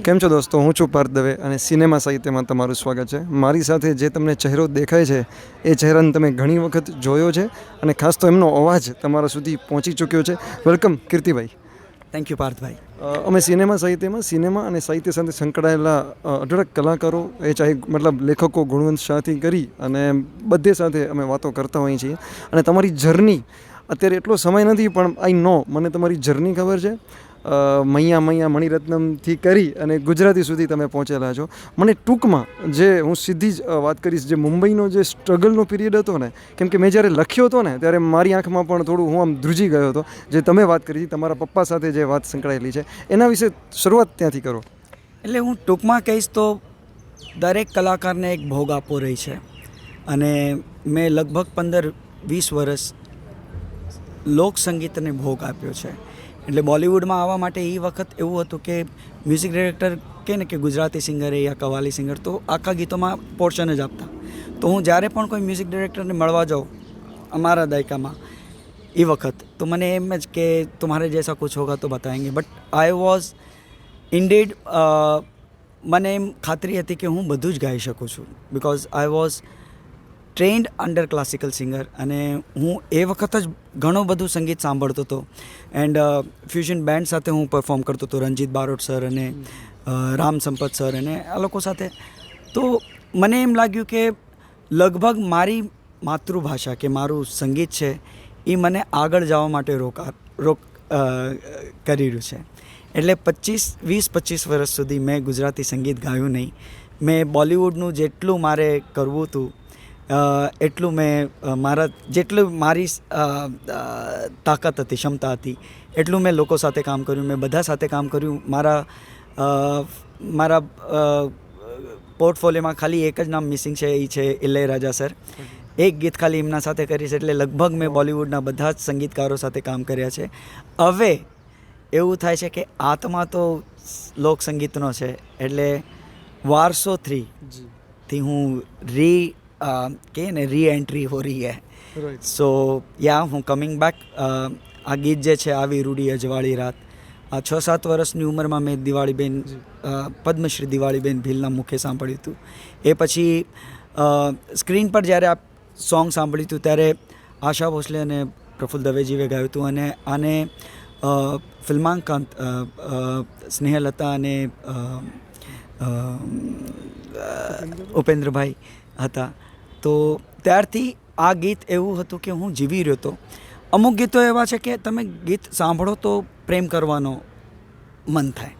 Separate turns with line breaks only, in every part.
કેમ છો દોસ્તો? હું છું પાર્થ દવે અને સિનેમા સાહિત્યમાં તમારું સ્વાગત છે. મારી સાથે જે તમને ચહેરો દેખાય છે એ ચહેરાને તમે ઘણી વખત જોયો છે અને ખાસ તો એમનો અવાજ તમારા સુધી પહોંચી ચૂક્યો છે. વેલકમ કીર્તિભાઈ.
થેન્ક યુ પાર્થભાઈ
અમે સિનેમા સાહિત્યમાં સિનેમા અને સાહિત્ય સાથે સંકળાયેલા અઢળક કલાકારો એ ચાહે મતલબ લેખકો ગુણવંત શાહથી કરી અને બધે સાથે અમે વાતો કરતા હોઈએ છીએ. અને તમારી જર્ની અત્યારે એટલો સમય નથી પણ આઈ નો મને તમારી જર્ની ખબર છે. મૈયા મૈયા મણિરત્નમથી કરી અને ગુજરાતી સુધી તમે પહોંચેલા છો. મને ટૂંકમાં જે હું સીધી જ વાત કરીશ, જે મુંબઈનો જે સ્ટ્રગલનો પિરિયડ હતો ને, કેમ કે મેં જ્યારે લખ્યો હતો ને, ત્યારે મારી આંખમાં પણ થોડું હું આમ ધ્રુજી ગયો હતો. જે તમે વાત કરી, તમારા પપ્પા સાથે જે વાત સંકળાયેલી છે, એના વિશે શરૂઆત ત્યાંથી કરો.
એટલે હું ટૂંકમાં કહીશ તો, દરેક કલાકારને એક ભોગ આપવો રહી છે. અને મેં લગભગ પંદર વીસ વર્ષ લોક સંગીતને ભોગ આપ્યો છે. એટલે બોલિવૂડમાં આવવા માટે એ વખત એવું હતું કે મ્યુઝિક ડિરેક્ટર કે ને કે ગુજરાતી સિંગર યા કવાલી સિંગર, તો આખા ગીતોમાં પોર્શન જ આપતા. તો હું જ્યારે પણ કોઈ મ્યુઝિક ડિરેક્ટરને મળવા જાઉં અમારા દાયકામાં એ વખત, તો મને એમ જ કે તમારે જૈસા કુછ હોગા તો બતાવેંગે બટ આઈ વોઝ ઇન્ડેડ મને એમ ખાતરી હતી કે હું બધું જ ગાઈ શકું છું. Because I was trained under classical singer અને હું એ વખત જ ઘણું બધું સંગીત સાંભળતો હતો. એન્ડ ફ્યુઝન બેન્ડ સાથે હું પરફોર્મ કરતો હતો, રણજીત બારોટ સર અને રામ સંપત સર અને આ લોકો સાથે. તો મને એમ લાગ્યું કે લગભગ મારી માતૃભાષા કે મારું સંગીત છે એ મને આગળ જવા માટે રોકા રોક કરી રહ્યું છે. એટલે પચીસ, વીસ, પચીસ વર્ષ સુધી મેં ગુજરાતી સંગીત ગાયું નહીં. મેં બોલિવૂડનું જેટલું મારે કરવું હતું એટલું મેં મારા જેટલું મારી તાકાત હતી ક્ષમતા હતી એટલું મેં લોકો સાથે કામ કર્યું મેં બધા સાથે કામ કર્યું. મારા મારા પોર્ટફોલિયોમાં ખાલી એક જ નામ મિસિંગ છે એ છે ઇલય રાજા સર. એક ગીત ખાલી એમના સાથે કરીશ એટલે લગભગ મેં બોલિવૂડના બધા જ સંગીતકારો સાથે કામ કર્યા છે. હવે એવું થાય છે કે આત્મા તો લોક સંગીતનો છે એટલે વારસો થ્રી થી હું રી કહે ને રી એન્ટ્રી હો રહી હે. સો યા હું કમિંગ બેક આ ગીત જે છે આવી રૂડી અજવાળી રાત. આ છ સાત વર્ષની ઉંમરમાં મેં દિવાળીબેન પદ્મશ્રી દિવાળીબેન ભીલના મુખે સાંભળ્યું હતું. એ પછી સ્ક્રીન પર જ્યારે આ સોંગ સાંભળ્યું હતું ત્યારે આશા ભોસલે અને પ્રફુલ્લ દવેજીએ ગાયું હતું અને આને ફિલ્માંકાંત સ્નેહલતા અને ઉપેન્દ્રભાઈ હતા. તો ત્યારથી આ ગીત એવું હતું કે હું જીવી રહ્યો હતો. અમુક ગીતો એવા છે કે તમે ગીત સાંભળો તો પ્રેમ કરવાનો મન થાય.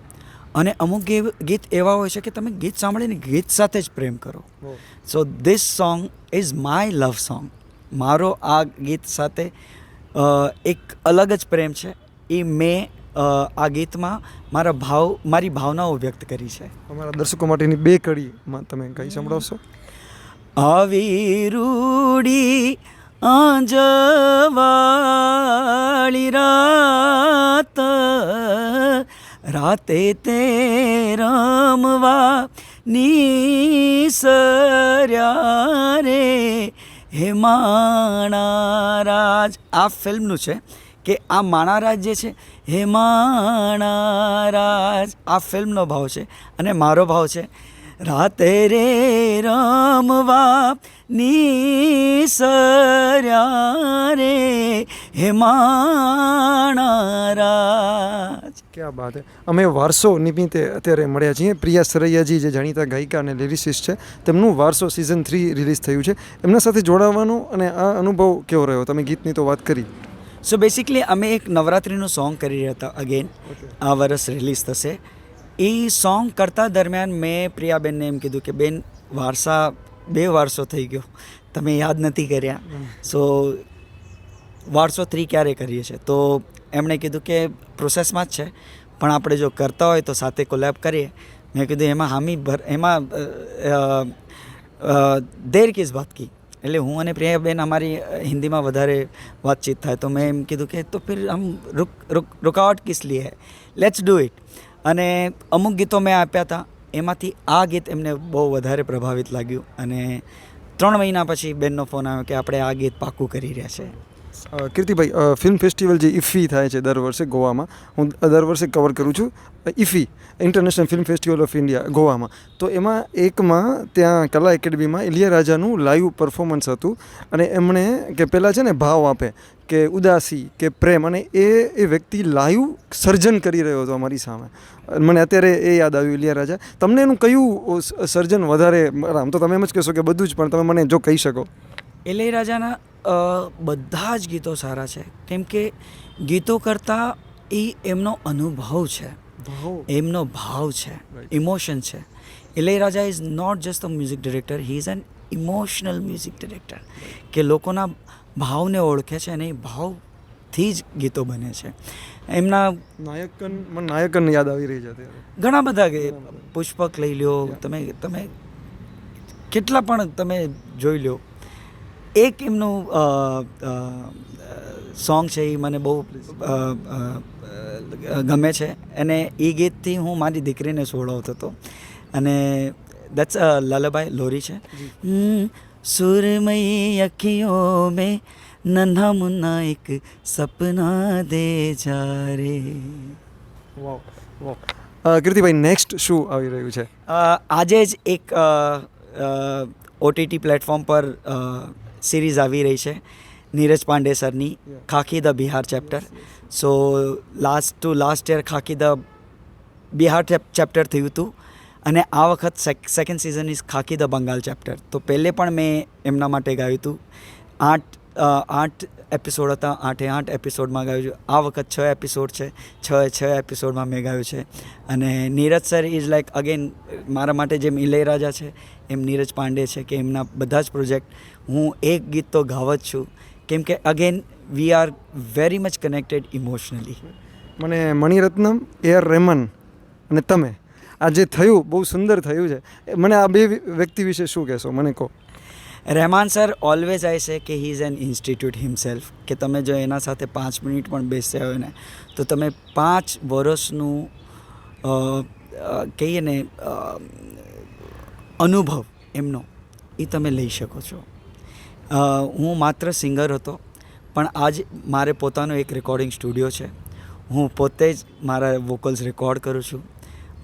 અને અમુક ગીત એવા હોય છે કે તમે ગીત સાંભળીને ગીત સાથે જ પ્રેમ કરો. So this song is my love song મારો આ ગીત સાથે એક અલગ જ પ્રેમ છે. એ મેં આ ગીતમાં મારા ભાવ મારી ભાવનાઓ વ્યક્ત કરી છે.
અમારા દર્શકો માટેની બે કડીમાં તમે કઈ સંભળાવશો?
આવી રૂડી આંજવાળી રાત રાતે તે રમવા નીસર્યા રે હે માણારાજ આ ફિલ્મનું છે કે આ માણારાજ જે છે, હે માણારાજ, આ ફિલ્મનો ભાવ છે અને મારો ભાવ છે રાતે રે રમવા નિસર્યા રે હે
ક્યાં બાત અમે વારસો નિમિત્તે અત્યારે મળ્યા છીએ. પ્રિયા સરૈયાજી જે જાણીતા ગાયિકા અને લિરિસિસ્ટ છે તેમનું વારસો સિઝન થ્રી રિલીઝ થયું છે. એમના સાથે જોડાવાનો અને આ અનુભવ કેવો રહ્યો? તમે ગીતની તો વાત કરી.
સો બેસિકલી અમે એક નવરાત્રિનું સોંગ કરી રહ્યા હતા. અગેન આ વર્ષ રિલીઝ થશે. એ સોંગ કરતા દરમિયાન મેં પ્રિયાબેનને એમ કીધું કે બેન વારસા બે વારસો થઈ ગયો. તમે યાદ નથી કર્યા. સો વારસો થ્રી ક્યારે કરીએ છીએ? તો એમણે કીધું કે પ્રોસેસમાં જ છે. પણ આપણે જો કરતા હોય તો સાથે કોલેબ કરીએ. મેં કીધું એમાં હામી ભર એમાં દેર કિસ વાત કી એટલે હું અને પ્રિયાબેન અમારી હિન્દીમાં વધારે વાતચીત થાય. તો મેં એમ કીધું કે તો ફિર હમ રૂક રૂક રૂકાવટ કિસ લીએ હે? લેટ્સ ડુ ઇટ અને અમુક ગીતો મેં આપ્યા હતા એમાંથી આ ગીત એમને બહુ વધારે પ્રભાવિત લાગ્યું અને ત્રણ મહિના પછી બેનનો ફોન આવ્યો કે આપણે આ ગીત પાક્કું કરી રહ્યા છે.
કીર્તિભાઈ ફિલ્મ ફેસ્ટિવલ જે ઇફી થાય છે દર વર્ષે ગોવામાં, હું દર વર્ષે કવર કરું છું IFFI international film festival of India ગોવામાં. તો એમાં એકમાં ત્યાં કલા એકેડમીમાં ઇલિયા રાજાનું લાઈવ પરફોર્મન્સ હતું અને એમણે કે પહેલાં છે ને ભાવ આપે, કે ઉદાસી, કે પ્રેમ અને એ એ વ્યક્તિ લાઈવ સર્જન કરી રહ્યો હતો અમારી સામે. મને અત્યારે એ યાદ આવ્યું ઇલિયા રાજા. તમને એનું કયું સર્જન વધારે આમ તો તમે એમ જ કહેશો કે બધું જ, પણ તમે મને જો કહી શકો.
ઇલૈયારાજાના રાજાના બધા જ ગીતો સારા છે. કેમ કે ગીતો કરતાં એ એમનો અનુભવ છે. એમનો ભાવ છે. ઇમોશન છે. Ilaiyaraaja is not just a music director he is an emotional music director કે લોકોના ભાવને ઓળખે છે અને એ ભાવથી જ ગીતો બને છે. એમના
નાયકન મને નાયકન યાદ આવી રહી છે
ઘણા બધા પુષ્પક લઈ લ્યો તમે તમે કેટલા પણ તમે જોઈ લો એક એમનું સોંગ છે એ મને બહુ ગમે છે. અને એ ગીતથી હું મારી દીકરીને સોળવતો હતો. અને દેટ્સ લાલાભાઈ લોરી છે. સુરમઈ અખિયો મેં નન્हा મુન્ના એક સપના દે જા રે
કીર્તિભાઈ નેક્સ્ટ શું આવી રહ્યું છે?
આજે જ એક ઓટીટી પ્લેટફોર્મ પર સિરીઝ આવી રહી છે. Neeraj Pandey સરની. Khakee the Bihar chapter. So last to last year Khakee the Bihar chapter થયું હતું. અને આ વખત second season is Khakee the Bengal chapter. તો પહેલે પણ મેં એમના માટે ગાયું હતું. આઠ આઠ એપિસોડ હતા, આઠે આઠ એપિસોડમાં ગાયું આ વખત છ એપિસોડ છે. છ છ એપિસોડમાં મેં ગાયું છે. અને Neeraj sir is like again મારા માટે જેમ ઇલૈયારાજા છે, એમ નીરજ પાંડે છે કે એમના બધા જ પ્રોજેક્ટ હું એક ગીત તો ગાવ જ છું. કેમ કે again we are very much connected emotionally
મને મણિરત્નમ, એ આર રેમન અને તમે આ જે થયું, બહુ સુંદર થયું છે. મને આ બે વ્યક્તિ વિશે શું કહેશો? મને કહો.
રહેમાન સર ઓલવેઝ આઈ છે કે he is an institute himself કે તમે જો એના સાથે પાંચ મિનિટ પણ બેસ્યા હોય ને, તો તમે પાંચ વર્ષનું કહીએ ને અનુભવ એમનો, એ તમે લઈ શકો છો. હું માત્ર સિંગર હતો, પણ આજ મારે પોતાનો એક રેકોર્ડિંગ સ્ટુડિયો છે. હું પોતે જ મારા વોકલ્સ રેકોર્ડ કરું છું.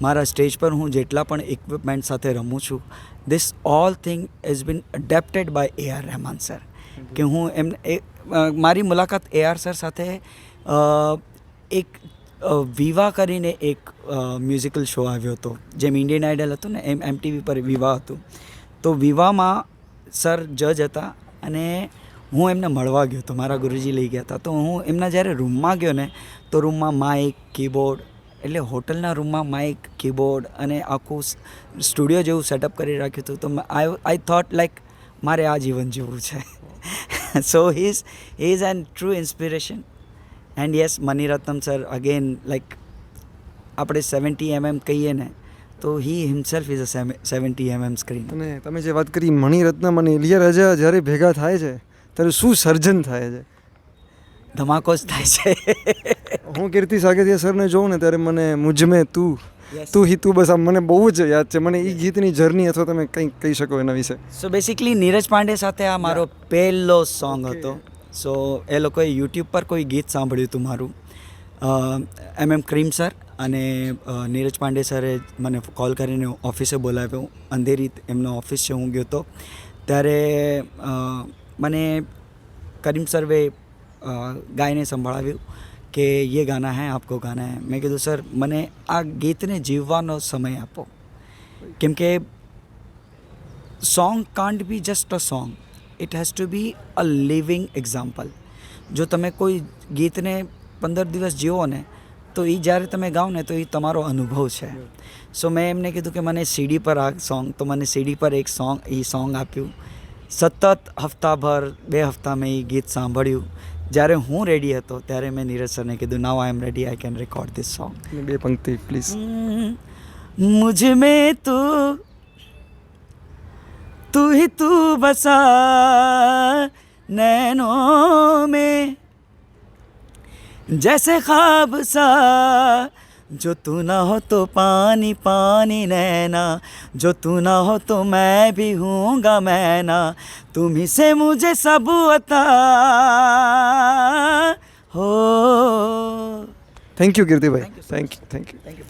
મારા સ્ટેજ પર હું જેટલા પણ ઇક્વિપમેન્ટ સાથે રમું છું this all thing is been adapted by A R Rahman sir કે હું એમ એ મારી મુલાકાત એ આર સર સાથે એક વિવાહ કરીને એક મ્યુઝિકલ શો આવ્યો હતો, જેમ ઇન્ડિયન આઇડલ હતું ને, એમ એમટીવી પર વિવાહ હતું. તો વિવાહમાં સર જજ હતા અને હું એમને મળવા ગયો હતો, મારા ગુરુજી લઈ ગયા હતા. તો હું એમના જ્યારે રૂમમાં ગયો ને, તો રૂમમાં માઇક કીબોર્ડ એટલે હોટલના રૂમમાં માઇક કીબોર્ડ અને આખું સ્ટુડિયો જેવું સેટઅપ કરી રાખ્યું હતું. તો આઈ આઈ થોટ લાઈક મારે આ જીવન જીવવું છે. So his is an true inspiration and yes મણિરત્નમ sir again like આપણે સેવન્ટી એમએમ કહીએ ને, તો he himself is a seventy MM screen
અને તમે જે વાત કરી મણિરત્નમ અને ઇલિયા રાજા જ્યારે ભેગા થાય છે, ત્યારે શું સર્જન થાય છે?
ધમાકો જ થાય છે.
હું કીર્તિ સાગરિયા સરને જોઉં ને ત્યારે મને મુજમે તું તું હિ તું બસ આમ મને બહુ જ યાદ છે. મને એ ગીતની જર્ની અથવા તમે કંઈક કહી શકો એના વિશે.
સો બેસિકલી નીરજ પાંડે સાથે આ મારો પહેલો સોંગ હતો. સો એ લોકોએ યુટ્યુબ પર કોઈ ગીત સાંભળ્યું હતું મારું. એમ એમ ક્રીમ સર અને નીરજ પાંડે સરે મને કોલ કરીને ઓફિસે બોલાવ્યો. અંધેરી એમનો ઓફિસ છે હું ગયો હતો ત્યારે મને કરીમ સર્વે ગાયને સંભળાવ્યું કે યે ગાના હૈ આપકો ગાના હૈ મેં કીધું સર મને આ ગીતને જીવવાનો સમય આપો કેમ કે song can't be just a song it has to be a living example જો તમે કોઈ ગીતને પંદર દિવસ જીવો ને, તો એ જ્યારે તમે ગાઓ ને, તો એ તમારો અનુભવ છે. સો મેં એમને કીધું કે મને સીડી પર આ સોંગ તો મને સીડી પર એક સોંગ એ સોંગ આપ્યું. સતત હપ્તાભર બે હપ્તા મેં એ ગીત સાંભળ્યું. જ્યારે હું રેડી હતો ત્યારે મેં નીરજ સરને કીધું now I am ready I can record this song
અને બે પંક્તિ પ્લીઝ
मुझ में तू तू ही तू बसा नैनों में जैसे ख्वाब सा जो तू ना हो तो पानी पानी नैना। जो तू ना हो तो मैं भी हूँगा मैना। तुम ही से मुझे सब अता। हो।
थैंक यू कीर्ति भाई thank you thank
you thank you